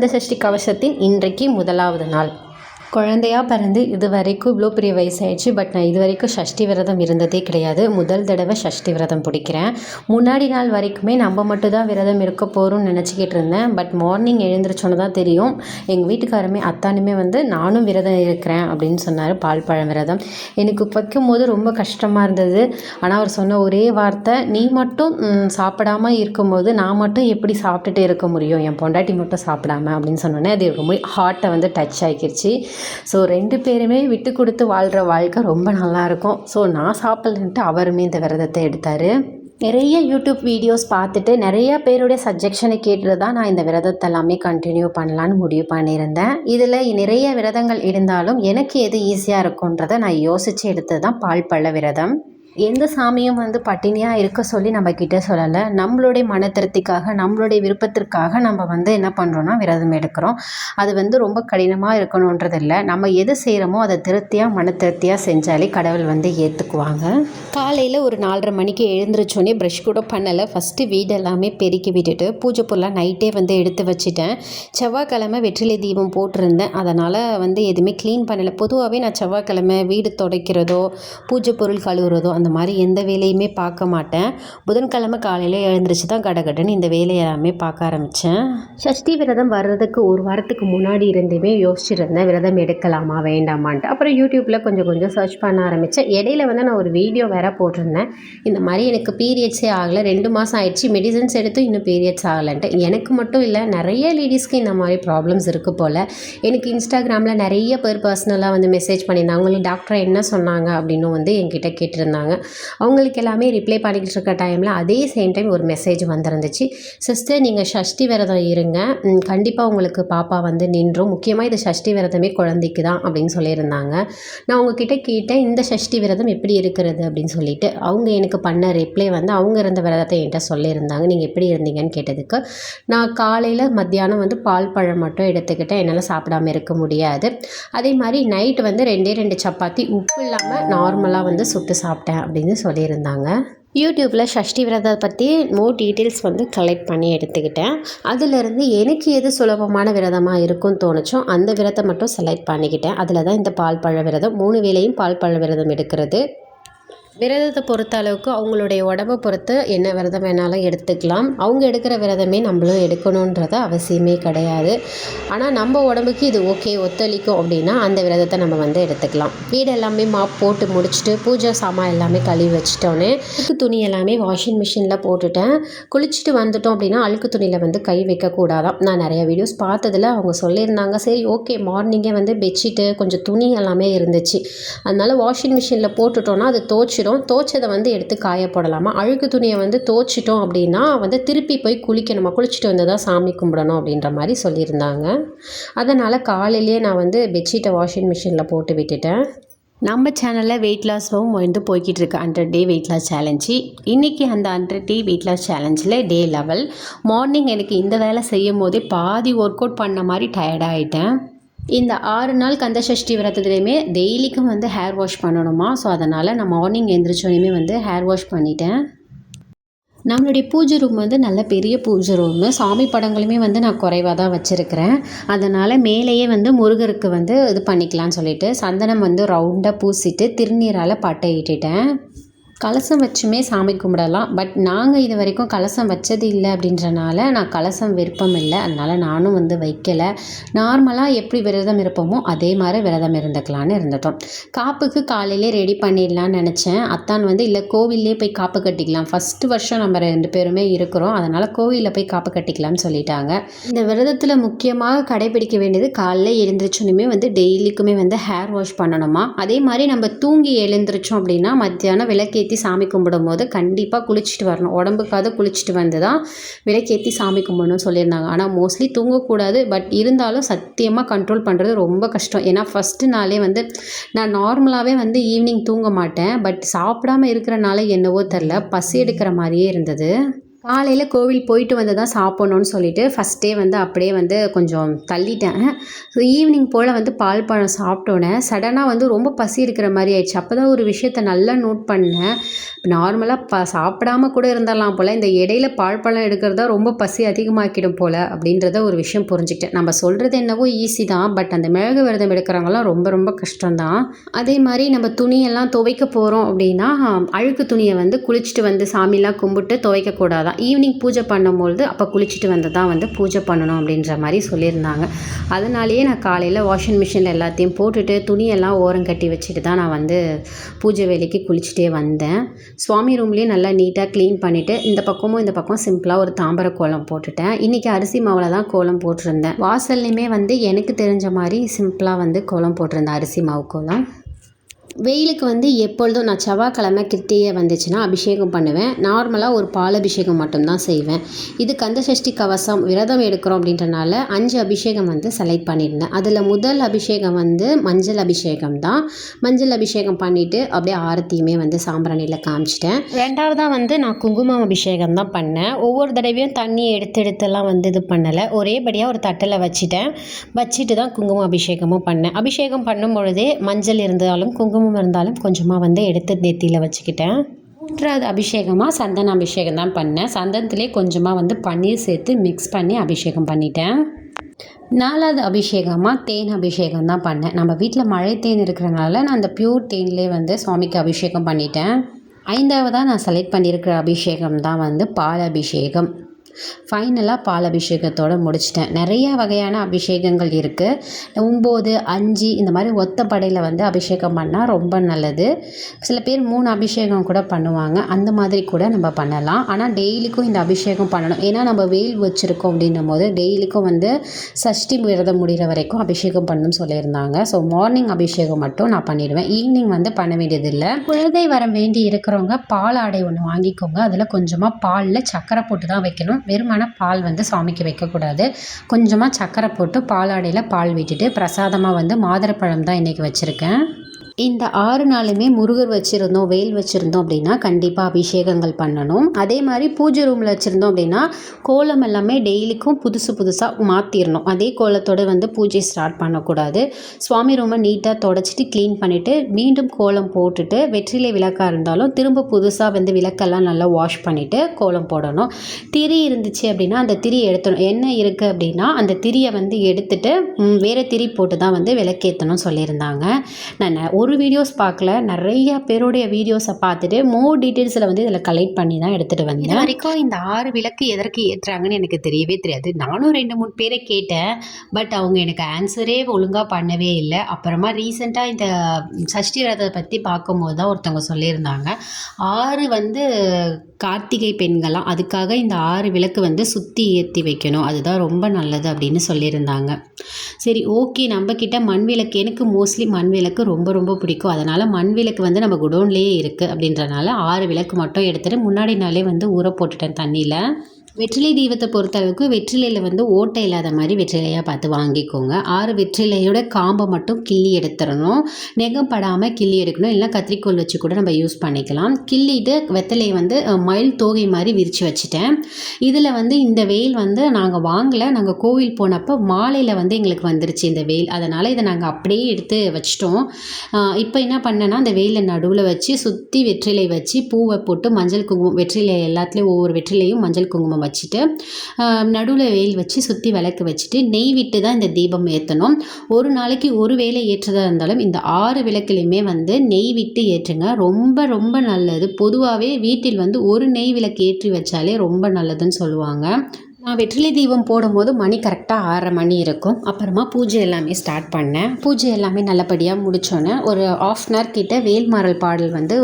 இருக்கேன் கந்த சஷ்டி கவசத்தின் இன்றைக்கு முதலாவது நாள். குழந்தையா பிறந்து இது வரைக்கும் இவ்வளோ பெரிய வயசாயிடுச்சு பட் நான் இது வரைக்கும் சஷ்டி விரதம் இருந்ததே கிடையாது. முதல் தடவை சஷ்டி விரதம் பிடிக்கிறேன். முன்னாடி நாள் வரைக்குமே நம்ம மட்டும் தான் விரதம் இருக்க போகிறோம்னு நினச்சிக்கிட்டு இருந்தேன். பட் மார்னிங் எழுந்திரிச்சோன்னு தான் தெரியும். எங்கள் வீட்டுக்காரமே அத்தானுமே வந்து நானும் விரதம் இருக்கிறேன் அப்படின்னு சொன்னார் பால் பழம் விரதம். எனக்கு வைக்கும் போது ரொம்ப கஷ்டமாக இருந்தது. ஆனால் அவர் சொன்ன ஒரே வார்த்தை நீ மட்டும் சாப்பிடாமல் சாப்பிடாம இருக்கும்போது நான் மட்டும் எப்படி சாப்பிட்டுட்டு இருக்க முடியும்? என் பொண்டாட்டி மட்டும் சாப்பிடாம? அப்படின்னு சொன்னோன்னே அது ரொம்ப ஹார்ட்டை வந்து டச் ஆகிக்கிருச்சு ஸோ ரெண்டு பேருமே விட்டு கொடுத்து வாழ்கிற வாழ்க்கை ரொம்ப நல்லாயிருக்கும். ஸோ நான் சாப்பிட்லன்ட்டு அவருமே இந்த விரதத்தை எடுத்தார். நிறைய யூடியூப் வீடியோஸ் பார்த்துட்டு நிறைய பேருடைய சஜெக்ஷனை கேட்டு தான் நான் இந்த விரதத்தை எல்லாமே கண்டினியூ பண்ணலான்னு முடிவு பண்ணியிருந்தேன். இதில் நிறைய விரதங்கள் இருந்தாலும் எனக்கு எது ஈஸியாக இருக்குன்றதை நான் யோசித்து எடுத்தது தான் பால் பழ விரதம். எந்த சாமியும் வந்து பட்டினியாக இருக்க சொல்லி நம்ம கிட்டே சொல்லலை. நம்மளுடைய மனத்திருத்திக்காக நம்மளுடைய விருப்பத்திற்காக நம்ம வந்து என்ன பண்ணுறோன்னா விரதம் எடுக்கிறோம். அது வந்து ரொம்ப கடினமாக இருக்கணுன்றது இல்லை நம்ம எது செய்கிறோமோ அதை திருப்தியாக மன திருப்தியாக செஞ்சாலே கடவுள் வந்து ஏற்றுக்குவாங்க காலையில் ஒரு நாலரை மணிக்கு எழுந்திரிச்சோன்னே ப்ரஷ் கூட பண்ணலை. ஃபஸ்ட்டு வீடு எல்லாமே பெருக்கி விட்டுட்டு பூஜை பொருளாக நைட்டே வந்து எடுத்து வச்சுட்டேன். செவ்வாய்க்கிழமை வெற்றிலை தீபம் போட்டிருந்தேன். அதனால் வந்து எதுவுமே க்ளீன் பண்ணலை. பொதுவாகவே நான் செவ்வாய்க்கிழமை வீடு துடைக்கிறதோ பூஜை பொருள் கழுவுறதோ அந்த மாதிரி எந்த வேலையுமே பார்க்க மாட்டேன். புதன்கிழமை காலையில் எழுந்திரிச்சு தான் கடகடன்னு இந்த வேலையை எல்லாமே பார்க்க ஆரம்பித்தேன் சஷ்டி விரதம் வர்றதுக்கு ஒரு வாரத்துக்கு முன்னாடி இருந்துமே யோசிச்சிருந்தேன் விரதம் எடுக்கலாமா வேண்டாமான்ட்டு. அப்புறம் யூடியூப்பில் கொஞ்சம் கொஞ்சம் சர்ச் பண்ண ஆரம்பித்தேன் இடையில வந்து நான் ஒரு வீடியோ வேற போட்டிருந்தேன். இந்த மாதிரி எனக்கு பீரியட்ஸே ஆகலை. ரெண்டு மாதம் ஆயிடுச்சு. மெடிசன்ஸ் எடுத்து இன்னும் பீரியட்ஸ் ஆகலைன்ட்டு. எனக்கு மட்டும் இல்லை நிறைய லேடிஸ்க்கு இந்த மாதிரி ப்ராப்ளம்ஸ் இருக்குது போல். எனக்கு இன்ஸ்டாகிராமில் நிறைய பேர் பர்சனலாக வந்து மெசேஜ் பண்ணியிருந்தாங்க. உங்களுக்கு டாக்டர் என்ன சொன்னாங்க? அப்படின்னு வந்து என்கிட்ட கேட்டிருந்தாங்க. அவங்களுக்கு எல்லாமே ரிப்ளை பண்ணிக்கிட்டு இருக்க டைமில் அதே சேம் டைம் ஒரு மெசேஜ் வந்திருந்துச்சு. சிஸ்டர் நீங்கள் ஷஷ்டி விரதம் இருங்க. கண்டிப்பாக உங்களுக்கு பாப்பா வந்து நின்றும். முக்கியமாக இது சஷ்டி விரதமே குழந்தைக்கு தான் அப்படின்னு சொல்லியிருந்தாங்க. நான் உங்ககிட்ட கேட்டேன் இந்த சஷ்டி விரதம் எப்படி இருக்கிறது அப்படின்னு சொல்லிட்டு. அவங்க எனக்கு பண்ண ரிப்ளை வந்து அவங்க இருந்த விரதத்தை என்கிட்ட சொல்லியிருந்தாங்க. நீங்கள் எப்படி இருந்தீங்கன்னு கேட்டதுக்கு நான் காலையில் மத்தியானம் வந்து பால் பழம் மட்டும் எடுத்துக்கிட்டேன். என்னால் சாப்பிடாம இருக்க முடியாது. அதே மாதிரி நைட் வந்து ரெண்டே ரெண்டு சப்பாத்தி உப்பு இல்லாமல் நார்மலாக வந்து சுட்டு சாப்பிட்டேன். அப்படின்னு சொல்லியிருந்தாங்க. யூடியூப்பில் ஷஷ்டி விரதத்தை பற்றி மோர் டீட்டெயில்ஸ் வந்து கலெக்ட் பண்ணி எடுத்துக்கிட்டேன். அதிலிருந்து எனக்கு எது சுலபமான விரதமாக இருக்கும்னு தோணுச்சோ அந்த விரதத்தை மட்டும் செலக்ட் பண்ணிக்கிட்டேன். அதில் தான் இந்த பால் பழ விரதம் மூணு வேலையும் பால் பழ விரதம் எடுக்கிறது. விரதத்தை பொறுத்த அளவுக்கு அவங்களுடைய உடம்பை பொறுத்து என்ன விரதம் வேணாலும் எடுத்துக்கலாம். அவங்க எடுக்கிற விரதமே நம்மளும் எடுக்கணுன்றது அவசியமே கிடையாது. ஆனால் நம்ம உடம்புக்கு இது ஓகே ஒத்துழைக்கும் அப்படின்னா அந்த விரதத்தை நம்ம வந்து எடுத்துக்கலாம். வீடு எல்லாமே மாப் போட்டு முடிச்சுட்டு பூஜை சாமான் எல்லாமே கழுவி வச்சுட்டோன்னே அழுக்கு துணி எல்லாமே வாஷிங் மிஷினில் போட்டுட்டேன். குளிச்சுட்டு வந்துட்டோம் அப்படின்னா அழுக்கு துணியில் வந்து கை வைக்கக்கூடாதாம். நான் நிறைய வீடியோஸ் பார்த்ததில் அவங்க சொல்லியிருந்தாங்க சரி ஓகே மார்னிங்கே வந்து பெட்ஷீட்டு கொஞ்சம் துணி எல்லாமே இருந்துச்சு. அதனால் வாஷிங் மிஷினில் போட்டுட்டோன்னா அது தோச்சிடும். தோச்சதை வந்து எடுத்து காய போடலாமா? அழுக்கு துணியை வந்து தோச்சிட்டோம் அப்படின்னா வந்து திருப்பி போய் குளிக்கணுமா? குளிச்சுட்டு வந்து தான் சாமி கும்பிடணும் அப்படின்ற மாதிரி சொல்லியிருந்தாங்க. அதனால் காலையிலேயே நான் வந்து பெட்ஷீட்டை வாஷிங் மிஷினில் போட்டு விட்டுட்டேன். நம்ம சேனலில் வெயிட் லாஸும் வந்து போய்கிட்டு இருக்கு. Hundred day weight loss challenge இன்றைக்கி அந்த ஹண்ட்ரட் டே வெயிட் லாஸ் சேலஞ்சில் டே லெவல் மார்னிங் எனக்கு இந்த வேலை செய்யும் போதே பாதி ஒர்க் அவுட் பண்ண மாதிரி டயர்டாகிட்டேன் இந்த ஆறு நாள் கந்த சஷ்டி விரதத்துலேயுமே டெய்லிக்கும் வந்து ஹேர் வாஷ் பண்ணணுமா? ஸோ அதனால் நான் மார்னிங் எழுந்திரிச்சோனையுமே வந்து ஹேர் வாஷ் பண்ணிட்டேன். நம்மளுடைய பூஜை ரூம் வந்து நல்ல பெரிய பூஜை ரூமு சாமி படங்களுமே வந்து நான் குறைவாக தான் வச்சுருக்கிறேன். அதனால் மேலேயே வந்து முருகருக்கு வந்து இது பண்ணிக்கலாம்னு சொல்லிட்டு சந்தனம் வந்து ரவுண்டாக பூசிட்டு திருநீரால் பட்டை இட்டுட்டேன். கலசம் வச்சுமே சாமி கும்பிடலாம். பட் நாங்கள் இது வரைக்கும் கலசம் வச்சது இல்லை அப்படின்றனால நான் கலசம் விருப்பம் இல்லை. அதனால் நானும் வந்து வைக்கலை. நார்மலாக எப்படி விரதம் இருப்போமோ அதே மாதிரி விரதம் இருந்துக்கலான்னு இருந்துட்டோம். காப்புக்கு காலையிலே ரெடி பண்ணிடலான்னு நினச்சேன். அத்தான் வந்து இல்லை கோவில்லே போய் காப்பு கட்டிக்கலாம். ஃபஸ்ட்டு வருஷம் நம்ம ரெண்டு பேருமே இருக்கிறோம். அதனால் கோவிலில் போய் காப்பு கட்டிக்கலாம்னு சொல்லிட்டாங்க. இந்த விரதத்தில் முக்கியமாக கடைபிடிக்க வேண்டியது காலைல எழுந்திரிச்சோன்னுமே வந்து டெய்லிக்குமே வந்து ஹேர் வாஷ் பண்ணணுமா? அதே மாதிரி நம்ம தூங்கி எழுந்திரிச்சோம் அப்படின்னா மத்தியானம் விளக்கேற்றி சாமி கும்பிடும் போது கண்டிப்பாக குளிச்சுட்டு வரணும். உடம்புக்காவது குளிச்சுட்டு வந்து தான் விளக்கேற்றி சாமி கும்பிடணும்னு சொல்லியிருந்தாங்க. ஆனால் மோஸ்ட்லி தூங்கக்கூடாது. பட் இருந்தாலும் சத்தியமாக கண்ட்ரோல் பண்ணுறது ரொம்ப கஷ்டம். ஏன்னா ஃபஸ்ட்டு நாளே வந்து நான் நார்மலாகவே வந்து ஈவினிங் தூங்க மாட்டேன். பட் சாப்பிடாம இருக்கிறனால என்னவோ தெரில பசி எடுக்கிற மாதிரியே இருந்தது. காலையில் கோவில் போயிட்டு வந்து தான் சாப்பிட்ணுன்னு சொல்லிட்டு ஃபஸ்ட்டே வந்து அப்படியே வந்து கொஞ்சம் தள்ளிட்டேன். ஸோ ஈவினிங் போல் வந்து பால் பழம் சாப்பிட்டோன்னே சடனாக வந்து ரொம்ப பசி இருக்கிற மாதிரி ஆயிடுச்சு. அப்போ தான் ஒரு விஷயத்த நல்லா நோட் பண்ணேன். நார்மலாக ப சாப்பிடாம கூட இருந்துடலாம் போல் இந்த இடையில பால் பழம் எடுக்கிறதா ரொம்ப பசி அதிகமாக்கிடும் போல் அப்படின்றத ஒரு விஷயம் புரிஞ்சுக்கிட்டேன். நம்ம சொல்கிறது என்னவோ ஈஸி தான் பட் அந்த மிளகு விரதம் எடுக்கிறவங்களாம் ரொம்ப ரொம்ப கஷ்டம்தான். அதே மாதிரி நம்ம துணியெல்லாம் துவைக்க போகிறோம் அப்படின்னா அழுக்கு துணியை வந்து குளிச்சுட்டு வந்து சாமிலாம் கும்பிட்டு துவைக்கக்கூடாது துவைக்கக்கூடாதான் ஈவினிங் பூஜை பண்ணும்பொழுது அப்போ குளிச்சுட்டு வந்து தான் வந்து பூஜை பண்ணணும் அப்படின்ற மாதிரி சொல்லியிருந்தாங்க. அதனாலேயே நான் காலையில் வாஷிங் மிஷினில் எல்லாத்தையும் போட்டுட்டு துணியெல்லாம் ஓரம் கட்டி வச்சுட்டு தான் நான் வந்து பூஜை வேலைக்கு குளிச்சுட்டே வந்தேன். சுவாமி ரூம்லேயும் நல்லா நீட்டாக க்ளீன் பண்ணிவிட்டு இந்த பக்கமும் இந்த பக்கம் சிம்பிளாக ஒரு தாம்பர கோலம் போட்டுட்டேன். இன்றைக்கி அரிசி மாவில் தான் கோலம் போட்டிருந்தேன். வாசல்லையுமே வந்து எனக்கு தெரிஞ்ச மாதிரி சிம்பிளாக வந்து கோலம் போட்டிருந்தேன் அரிசி மாவு கோலம். வெயிலுக்கு வந்து எப்பொழுதும் நான் செவ்வாய்க்கிழமை கிருத்திகை வந்துச்சுன்னா அபிஷேகம் பண்ணுவேன். நார்மலாக ஒரு பால் அபிஷேகம் மட்டும்தான் செய்வேன். இது கந்தசஷ்டி கவசம் விரதம் எடுக்கிறோம் அப்படின்றனால அஞ்சு அபிஷேகம் வந்து செலக்ட் பண்ணியிருந்தேன். அதில் முதல் அபிஷேகம் வந்து மஞ்சள் அபிஷேகம் தான். மஞ்சள் அபிஷேகம் பண்ணிவிட்டு அப்படியே ஆரத்தியுமே வந்து சாம்பிராணியில் காமிச்சிட்டேன். ரெண்டாவதாக வந்து நான் குங்குமம் அபிஷேகம் தான் பண்ணேன். ஒவ்வொரு தடவையும் தண்ணி எடுத்து எடுத்துலாம் வந்து இது பண்ணலை. ஒரேபடியாக ஒரு தட்டில் வச்சுட்டேன். வச்சுட்டு தான் குங்குமம் அபிஷேகமும் பண்ணேன். அபிஷேகம் பண்ணும் பொழுதே மஞ்சள் இருந்தாலும் குங்குமம் இருந்தாலும் கொஞ்சமாக வந்து எடுத்து நெத்தியில் வச்சுக்கிட்டேன். மூன்றாவது அபிஷேகமாக சந்தன அபிஷேகம் தான் பண்ணேன். சந்தனத்திலே கொஞ்சமாக வந்து பன்னீர் சேர்த்து மிக்ஸ் பண்ணி அபிஷேகம் பண்ணிட்டேன். நாலாவது அபிஷேகமாக தேன் அபிஷேகம் தான் பண்ணேன். நம்ம வீட்டில் மழை தேன் இருக்கிறனால நான் அந்த பியூர் தேன்லேயே வந்து சுவாமிக்கு அபிஷேகம் பண்ணிட்டேன். ஐந்தாவதாக நான் செலக்ட் பண்ணியிருக்கிற அபிஷேகம் தான் வந்து பால் அபிஷேகம். ஃபைனலாக பால் அபிஷேகத்தோடு முடிச்சிட்டேன். நிறைய வகையான அபிஷேகங்கள் இருக்குது ஒம்பது அஞ்சு இந்த மாதிரி ஒத்த படையில் வந்து அபிஷேகம் பண்ணால் ரொம்ப நல்லது. சில பேர் மூணு அபிஷேகம் கூட பண்ணுவாங்க. அந்த மாதிரி கூட நம்ம பண்ணலாம். ஆனால் டெய்லிக்கும் இந்த அபிஷேகம் பண்ணணும். ஏன்னா நம்ம வெயில் வச்சுருக்கோம் அப்படின்னும் போது டெய்லிக்கும் வந்து சஷ்டி விரதம் முடிகிற வரைக்கும் அபிஷேகம் பண்ணணும்னு சொல்லியிருந்தாங்க. ஸோ மார்னிங் அபிஷேகம் மட்டும் நான் பண்ணிடுவேன். ஈவினிங் வந்து பண்ண வேண்டியதில்லை. குழந்தை வரம் வேண்டி இருக்கிறவங்க பால் ஆடை ஒன்று வாங்கிக்கோங்க. அதில் கொஞ்சமாக பாலில் சக்கரை போட்டு தான் வைக்கணும். வெறுமான பால் வந்து சாமிக்கு வைக்கக்கூடாது. கொஞ்சமாக சக்கரை போட்டு பாலாடையில் பால் விட்டுட்டு பிரசாதமாக வந்து மாதுளப்பழம் தான் இன்றைக்கி வச்சுருக்கேன். இந்த ஆறு நாளுமே முருகர் வச்சுருந்தோம் வேல் வச்சுருந்தோம் அப்படின்னா கண்டிப்பாக அபிஷேகங்கள் பண்ணணும். அதே மாதிரி பூஜை ரூமில் வச்சுருந்தோம் அப்படின்னா கோலம் எல்லாமே டெய்லிக்கும் புதுசு புதுசாக மாற்றிடணும் அதே கோலத்தோடு வந்து பூஜை ஸ்டார்ட் பண்ணக்கூடாது. சுவாமி ரூமை நீட்டாக தொடச்சிட்டு க்ளீன் பண்ணிவிட்டு மீண்டும் கோலம் போட்டுட்டு வெற்றிலை விளக்காக இருந்தாலும் திரும்ப புதுசாக வந்து விளக்கெல்லாம் நல்லா வாஷ் பண்ணிவிட்டு கோலம் போடணும். திரி இருந்துச்சு அப்படின்னா அந்த திரி எடுத்தணும் என்ன இருக்குது அப்படின்னா அந்த திரியை வந்து எடுத்துட்டு வேறு திரி போட்டு தான் வந்து விளக்கேற்றணும் சொல்லியிருந்தாங்க. நான் ஒரு ஒரு வீடியோஸ் பார்க்கல. நிறைய பேருடைய வீடியோஸை பார்த்துட்டு மோர் டீட்டெயில்ஸில் வந்து இதில் கலெக்ட் பண்ணி தான் எடுத்துகிட்டு வந்தேன். வரைக்கும் இந்த ஆறு விளக்கு எதற்கு ஏற்றுறாங்கன்னு எனக்கு தெரியவே தெரியாது. நானும் ரெண்டு மூணு பேரை கேட்டேன். பட் அவங்க எனக்கு ஆன்சரே ஒழுங்காக பண்ணவே இல்லை. அப்புறமா ரீசெண்டாக இந்த சஷ்டி ரதத்தை பற்றி பார்க்கும்போது தான் ஒருத்தவங்க சொல்லியிருந்தாங்க. ஆறு வந்து கார்த்திகை பெண்களாம் அதுக்காக இந்த ஆறு விளக்கு வந்து சுற்றி ஏற்றி வைக்கணும். அதுதான் ரொம்ப நல்லது அப்படின்னு சொல்லியிருந்தாங்க. சரி ஓகே நம்மக்கிட்ட மண் விளக்கு. எனக்கு மோஸ்ட்லி மண் விளக்கு ரொம்ப ரொம்ப பிடிக்கும். அதனால் மண் விளக்கு வந்து நம்ம குடோன்லேயே இருக்குது அப்படின்றனால ஆறு விளக்கு மட்டும் எடுத்துகிட்டு முன்னாடி நாளே வந்து ஊற போட்டுட்டேன் தண்ணியில். வெற்றிலை தீபத்தை பொறுத்தளவுக்கு வெற்றிலையில் வந்து ஓட்டை இல்லாத மாதிரி வெற்றிலையாக பார்த்து வாங்கிக்கோங்க. ஆறு வெற்றிலையோட காம்பை மட்டும் கிள்ளி எடுத்துடணும். நெகம் படாமல் கிள்ளி எடுக்கணும். இல்லை கத்திரிக்கோல் வச்சு கூட நம்ம யூஸ் பண்ணிக்கலாம். கிள்ளிட்டு வெத்தலையை வந்து மயில் தோகை மாதிரி விரித்து வச்சுட்டேன். இதில் வந்து இந்த வெயில் வந்து நாங்கள் வாங்கலை. நாங்கள் கோவில் போனப்போ மாலையில் வந்து எங்களுக்கு வந்துருச்சு இந்த வெயில். அதனால் இதை நாங்கள் அப்படியே எடுத்து வச்சிட்டோம். இப்போ என்ன பண்ணேன்னா அந்த வெயிலை நடுவில் வச்சு சுற்றி வெற்றிலை வச்சு பூவை போட்டு மஞ்சள் குங்குமம் வெற்றிலை எல்லாத்துலேயும் ஒவ்வொரு வெற்றிலையும் மஞ்சள் குங்குமம் வச்சுட்டு நடுவில் வெயில் வச்சு சுற்றி விளக்கு வச்சுட்டு நெய் விட்டு தான் இந்த தீபம் ஏற்றணும் ஒரு நாளைக்கு ஒரு வேலை ஏற்றதாக இருந்தாலும் இந்த ஆறு விளக்குலையுமே வந்து நெய் விட்டு ஏற்றுங்க. ரொம்ப ரொம்ப நல்லது. பொதுவாகவே வீட்டில் வந்து ஒரு நெய் விளக்கு ஏற்றி வச்சாலே ரொம்ப நல்லதுன்னு சொல்லுவாங்க. நான் வெற்றிலை தீபம் போடும்போது மணி கரெக்டாக ஆறரை மணி இருக்கும். அப்புறமா பூஜை எல்லாமே ஸ்டார்ட் பண்ணேன். பூஜை எல்லாமே நல்லபடியாக முடித்தோன்னே ஒரு ஆஃப் அன் ஹவர் கிட்ட வேல்மாறல் பாடல் வந்து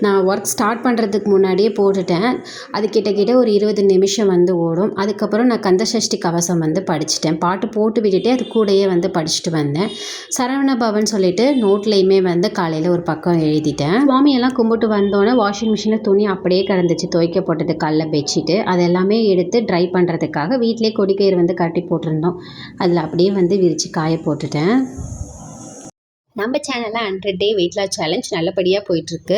நான் ஒர்க் ஸ்டார்ட் பண்ணுறதுக்கு முன்னாடியே போட்டுட்டேன். அது கிட்ட கிட்ட ஒரு இருபது நிமிஷம் வந்து ஓடும். அதுக்கப்புறம் நான் கந்தசஷ்டி கவசம் வந்து படிச்சுட்டேன். பாட்டு போட்டு விட்டுட்டு அது கூடயே வந்து படிச்சுட்டு வந்தேன். சரவண பவன் சொல்லிட்டு நோட்லேயுமே வந்து காலையில் ஒரு பக்கம் எழுதிட்டேன். சுவாமியெல்லாம் கும்பிட்டு வந்தோன்னே வாஷிங் மிஷினில் துணி அப்படியே கிடந்துச்சு. துவைக்க போட்டது கல்ல பெட்ஷீட்டு. அது எல்லாமே எடுத்து ட்ரை பண்ண பண்ணுறதுக்காக வீட்டிலே கொடிக்கயிறு வந்து கட்டி போட்டிருந்தோம். அதில் அப்படியே வந்து விரித்து காய போட்டுட்டேன். நம்ம சேனலில் hundred day weight loss challenge நல்லபடியாக போயிட்டுருக்கு.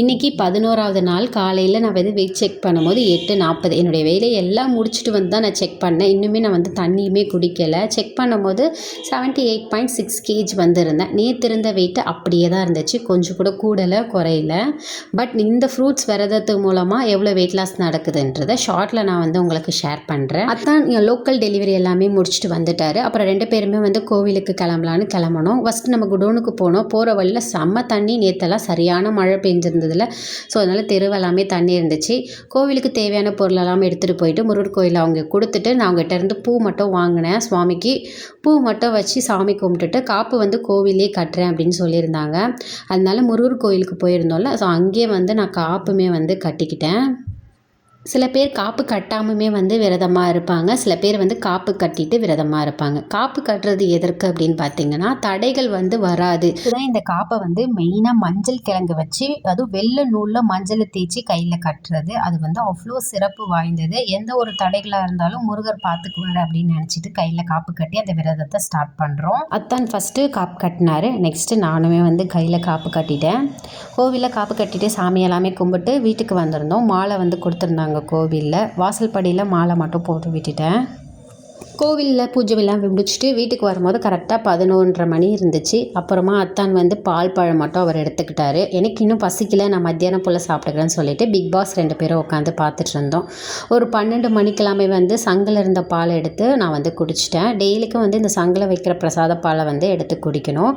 இன்றைக்கி பதினோராவது நாள். காலையில் நான் வந்து வெயிட் செக் பண்ணும்போது எட்டு நாற்பது என்னுடைய வேலையை எல்லாம் முடிச்சுட்டு வந்து தான் நான் செக் பண்ணேன். இன்னுமே நான் வந்து தண்ணியுமே குடிக்கலை. செக் பண்ணும்போது seventy eight point six kg வந்திருந்தேன். நேற்று இருந்த வெயிட்டு அப்படியே தான் இருந்துச்சு. கொஞ்சம் கூட கூடலை குறையல. பட் இந்த ஃப்ரூட்ஸ் விரதத்து மூலமாக எவ்வளோ வெயிட் லாஸ் நடக்குதுன்றதை ஷார்ட்டில் நான் வந்து உங்களுக்கு ஷேர் பண்ணுறேன் அதான் லோக்கல் டெலிவரி எல்லாமே முடிச்சுட்டு வந்துட்டார். அப்புறம் ரெண்டு பேருமே வந்து கோவிலுக்கு கிளம்பலான்னு கிளம்பணும். ஃபஸ்ட்டு நம்ம குடோன் டவுனுக்கு போனோம். போகிற வழியில் செம்ம தண்ணி. நேற்றெல்லாம் சரியான மழை பெஞ்சிருந்ததில். ஸோ அதனால் தெருவெல்லாமே தண்ணி இருந்துச்சு. கோவிலுக்கு தேவையான பொருளெல்லாம் எடுத்துகிட்டு போயிட்டு முருகர் கோயிலில் அவங்க கொடுத்துட்டு நான் அவங்ககிட்ட இருந்து பூ மட்டும் வாங்கினேன். சுவாமிக்கு பூ மட்டும் வச்சு சாமி கும்பிட்டுட்டு காப்பு வந்து கோவிலே கட்டுறேன் அப்படின்னு சொல்லியிருந்தாங்க. அதனால முருகர் கோயிலுக்கு போயிருந்தோம்ல. ஸோ அங்கேயே வந்து நான் காப்புமே வந்து கட்டிக்கிட்டேன். சில பேர் காப்பு கட்டாமமே வந்து விரதமாக இருப்பாங்க. சில பேர் வந்து காப்பு கட்டிட்டு விரதமாக இருப்பாங்க. காப்பு கட்டுறது எதற்கு அப்படின்னு பார்த்தீங்கன்னா தடைகள் வந்து வராது. இதுதான் இந்த காப்பை வந்து மெயினாக மஞ்சள் கிழங்கு வச்சு அதுவும் வெள்ளை நூலில் மஞ்சளை தேய்ச்சி கையில் கட்டுறது. அது வந்து அவ்வளோ சிறப்பு வாய்ந்தது. எந்த ஒரு தடைகளாக இருந்தாலும் முருகர் பார்த்துக்குவார் அப்படின்னு நினச்சிட்டு கையில் காப்பு கட்டி அந்த விரதத்தை ஸ்டார்ட் பண்ணுறோம் அத்தான் ஃபஸ்ட்டு காப்பு கட்டினாரு. நெக்ஸ்ட்டு நானுமே வந்து கையில் காப்பு கட்டிட்டேன். கோவிலில் காப்பு கட்டிட்டு சாமி எல்லாமே கும்பிட்டு வீட்டுக்கு வந்திருந்தோம். மாலை வந்து கொடுத்துருந்தாங்க. கோவிலில். வாசல்படியில் மாலை மட்டும் போட்டு விட்டுட்டேன். கோவிலில் பூஜை எல்லாம் முடிச்சுட்டு வீட்டுக்கு வரும்போது கரெக்டாக பதினொன்றரை மணி இருந்துச்சு. அப்புறமா அத்தான் வந்து பால் பழம் மட்டும் அவர் எடுத்துக்கிட்டாரு. எனக்கு இன்னும் பசிக்கல நான் மத்தியானம் போல் சாப்பிட்டுக்கிறேன்னு சொல்லிட்டு பிக் பாஸ் ரெண்டு பேரும் உட்காந்து பார்த்துட்டு இருந்தோம். ஒரு பன்னெண்டு மணிக்கெல்லாமே வந்து சங்கில் இருந்த பால் எடுத்து நான் வந்து குடிச்சிட்டேன். டெய்லிக்கும் வந்து இந்த சங்கில் வைக்கிற பிரசாத பாலை வந்து எடுத்து குடிக்கணும்.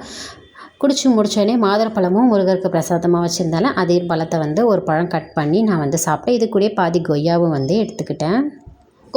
குடிச்சு முடித்தோடனே மாதுளப்பழமும் முருகருக்கு பிரசாதமாக வச்சுருந்தாலும் அதே பழத்தை வந்து ஒரு பழம் கட் பண்ணி நான் வந்து சாப்பிட்டேன். இது கூட பாதி கொய்யாவும் வந்து எடுத்துக்கிட்டேன்.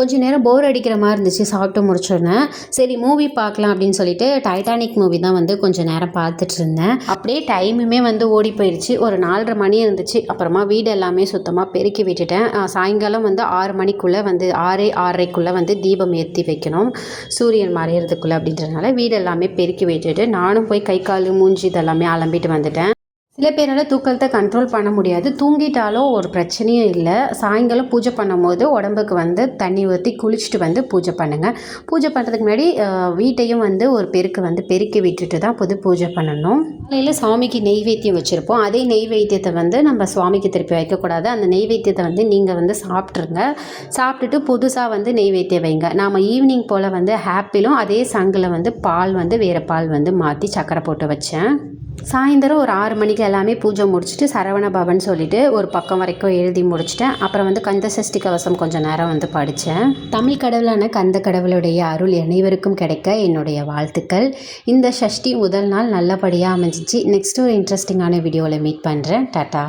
கொஞ்ச நேரம் போர் அடிக்கிற மாதிரி இருந்துச்சு சாப்பிட்டு முடிச்சோன்னே. சரி மூவி பார்க்கலாம் அப்படின்னு சொல்லிட்டு டைட்டானிக் மூவி தான் வந்து கொஞ்சம் நேரம் பார்த்துட்டு இருந்தேன். அப்படியே டைமுமே வந்து ஓடி போயிடுச்சு ஒரு நாலரை மணி இருந்துச்சு. அப்புறமா வீடு எல்லாமே சுத்தமாக பெருக்கி விட்டுட்டேன். சாயங்காலம் வந்து ஆறு மணிக்குள்ளே வந்து ஆறே ஆறரைக்குள்ளே வந்து தீபம் ஏற்றி வைக்கணும். சூரியன் மறையிறதுக்குள்ளே அப்படின்றதுனால வீடு எல்லாமே பெருக்கி விட்டுட்டு நானும் போய் கை கால் மூஞ்சி இதெல்லாமே அலம்பிட்டு வந்துட்டேன். சில பேரால் தூக்கத்தை கண்ட்ரோல் பண்ண முடியாது. தூங்கிட்டாலும் ஒரு பிரச்சனையும் இல்லை. சாயங்காலம் பூஜை பண்ணும்போது உடம்புக்கு வந்து தண்ணி ஊற்றி குளிச்சுட்டு வந்து பூஜை பண்ணுங்கள் பூஜை பண்ணுறதுக்கு முன்னாடி வீட்டையும் வந்து ஒரு பெருக்கு வந்து பெருக்கி விட்டுட்டு தான் புது பூஜை பண்ணணும். காலையில் சாமிக்கு நெய்வேத்தியம் வச்சுருப்போம். அதே நெய்வேத்தியத்தை வந்து நம்ம சுவாமிக்கு திருப்பி வைக்கக்கூடாது. அந்த நெய்வேத்தியத்தை வந்து நீங்கள் வந்து சாப்பிட்ருங்க சாப்பிட்டுட்டு புதுசாக வந்து நெய்வேத்தியம் வைங்க. நாம் ஈவினிங் போல் வந்து ஹாப்பிலும் அதே சங்கில் வந்து பால் வந்து வேறு பால் வந்து மாற்றி சக்கரை போட்டு வச்சேன். சாயந்தரம் ஒரு ஆறு மணிக்கு எல்லாமே பூஜை முடிச்சுட்டு சரவண பவன் சொல்லிட்டு ஒரு பக்கம் வரைக்கும் எழுதி முடிச்சிட்டேன். அப்புறம் வந்து கந்த சஷ்டி கவசம் கொஞ்சம் நேரம் வந்து படித்தேன் தமிழ் கடவுளான கந்த கடவுளுடைய அருள் அனைவருக்கும் கிடைக்க என்னுடைய வாழ்த்துக்கள். இந்த சஷ்டி முதல் நாள் நல்லபடியாக அமைஞ்சிச்சு. நெக்ஸ்ட் ஒரு இன்ட்ரெஸ்டிங்கான வீடியோவில் மீட் பண்ணுறேன் டாட்டா